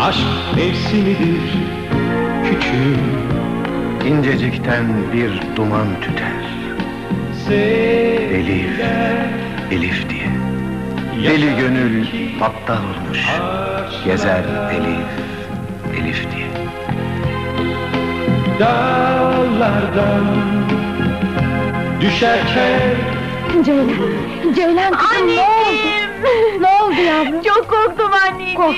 Aşk mevsimidir küçüğüm İncecikten bir duman tüter. Elif, Elif diye. Deli gönül aptal olmuş. Gezer Elif, Elif diye. Dağlardan düşerken Ceylan, Ceylan kızım ne oldu? Ne oldu yavrum? Çok korktum anneciğim. Korkma.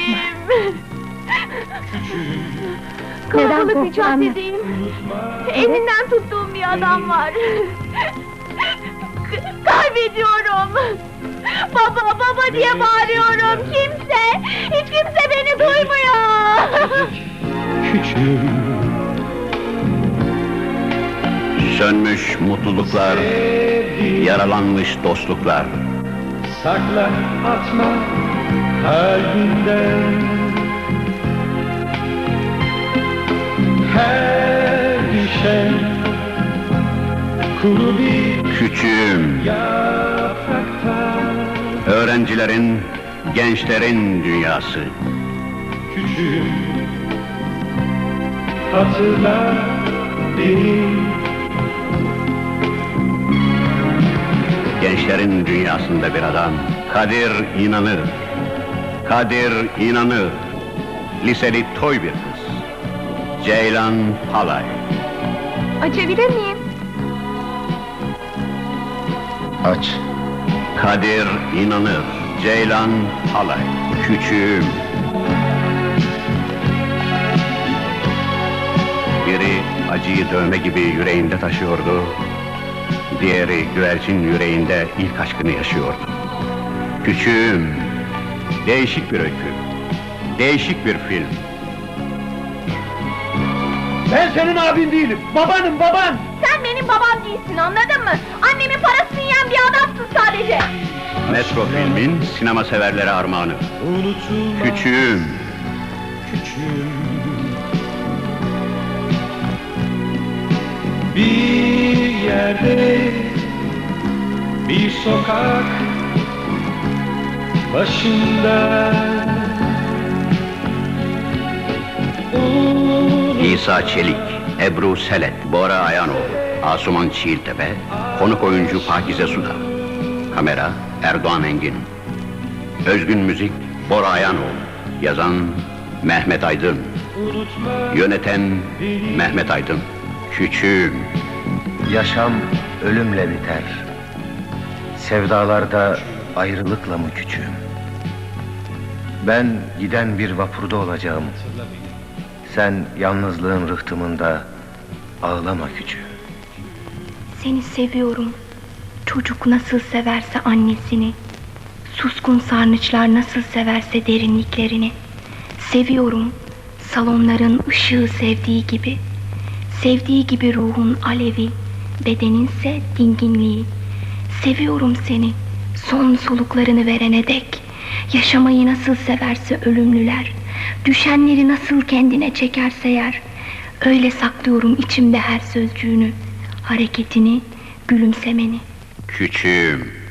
Neden Kalabalık bir korktun anne? caddedeyim. Elinden tuttuğum bir adam var. K- Kaybediyorum. Baba baba diye bağırıyorum. Kimse, hiç kimse beni duymuyor. küçüğüm Sönmüş mutluluklar, yaralanmış dostluklar. sakla atma kalbinden Her düşen kuru bir Küçüğüm, yaprakta öğrencilerin, gençlerin dünyası. Küçüğüm hatırla beni Gençlerin dünyasında bir adam, Kadir inanır. Kadir inanır. Liseli toy bir kız. Ceylan Palay. Açabilir miyim? Aç. Kadir inanır. Ceylan Palay. Küçüğüm. Biri acıyı dövme gibi yüreğinde taşıyordu. Diğeri güvercin yüreğinde ilk aşkını yaşıyordu. Küçüğüm. Değişik bir öykü. Değişik bir film. Ben senin abin değilim, babanım baban! Sen benim babam değilsin anladın mı? Annemin parasını yiyen bir adamsın sadece. Metro filmin sinema severlere armağanı. Unutulmaz Küçüğüm. küçüğüm Bir yerde Bir sokak Başında İsa Çelik, Ebru Selet, Bora Ayanoğlu, Asuman Çiğiltepe, konuk oyuncu Pakize Suda. Kamera Erdoğan Engin. Özgün müzik Bora Ayanoğlu. Yazan Mehmet Aydın. Yöneten Mehmet Aydın. Küçüğüm. Yaşam ölümle biter. Sevdalarda ayrılıkla mı küçüğüm? Ben giden bir vapurda olacağım. Sen yalnızlığın rıhtımında ağlama küçüğüm. Seni seviyorum. Çocuk nasıl severse annesini. Suskun sarnıçlar nasıl severse derinliklerini. Seviyorum. Salonların ışığı sevdiği gibi. Sevdiği gibi ruhun alevi, bedeninse dinginliği. Seviyorum seni. Son soluklarını verene dek. Yaşamayı nasıl severse ölümlüler. Düşenleri nasıl kendine çekerse yer. Öyle saklıyorum içimde her sözcüğünü. Hareketini, gülümsemeni. Küçüğüm.